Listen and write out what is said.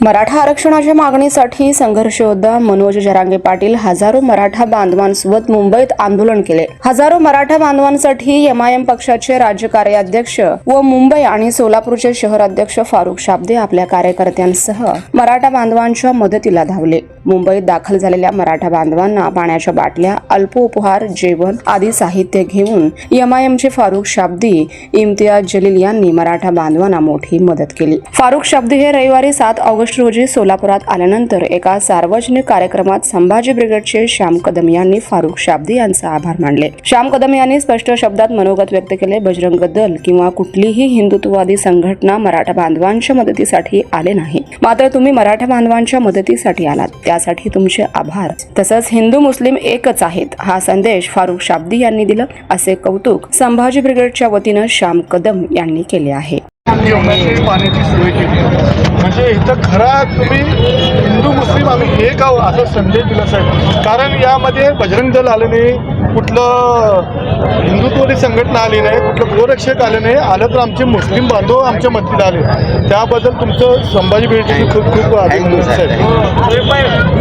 मराठा आरक्षणाच्या मागणीसाठी संघर्ष योद्धा मनोज जरांगे पाटील हजारो मराठा बांधवांसोबत मुंबईत आंदोलन केले. हजारो मराठा बांधवांसाठी एमआयएम पक्षाचे राज्य कार्याध्यक्ष व मुंबई आणि सोलापूरचे शहर अध्यक्ष फारुख शाब्दे आपल्या कार्यकर्त्यांसह मराठा बांधवांच्या मदतीला धावले. मुंबईत दाखल झालेल्या मराठा बांधवांना पाण्याच्या बाटल्या अल्पोपहार जेवण आदी साहित्य घेऊन एमआयएमचे फारुख शाब्दी इम्तियाज जलील यांनी मराठा बांधवांना मोठी मदत केली. फारुख शाब्दी हे रविवारी सात ऑगस्ट रोजी सोलापुरात आल्यानंतर एका सार्वजनिक कार्यक्रमात संभाजी ब्रिगेडचे श्याम कदम यांनी फारुख शाब्दी यांचे आभार मानले. श्याम कदम यांनी स्पष्ट शब्दात मनोगत व्यक्त केले बजरंग दल किंवा कुठलीही हिंदुत्ववादी संघटना मराठा बांधवांच्या मदतीसाठी आले नाही. मात्र तुम्ही मराठा बांधवांच्या मदतीसाठी आलात त्यासाठी तुमचे आभार. तसंच हिंदू मुस्लिम एकच आहेत हा संदेश फारुख शाब्दी यांनी दिला असे कौतुक संभाजी ब्रिगेडच्या वतीनं श्याम कदम यांनी केले आहे. म्हणजे इथं खरा तुम्ही हिंदू मुस्लिम आम्ही एक आहोत असा संदेश दिला साहेब. कारण यामध्ये बजरंग दल आलं नाही कुठलं हिंदुत्ववादी संघटना आली नाही कुठलं गोरक्षक आलं नाही आलं तर आमचे मुस्लिम बांधव आमच्या मदतीला आले. त्याबद्दल तुमचं संभाजी भेटी खूप खूप आभार साहेब.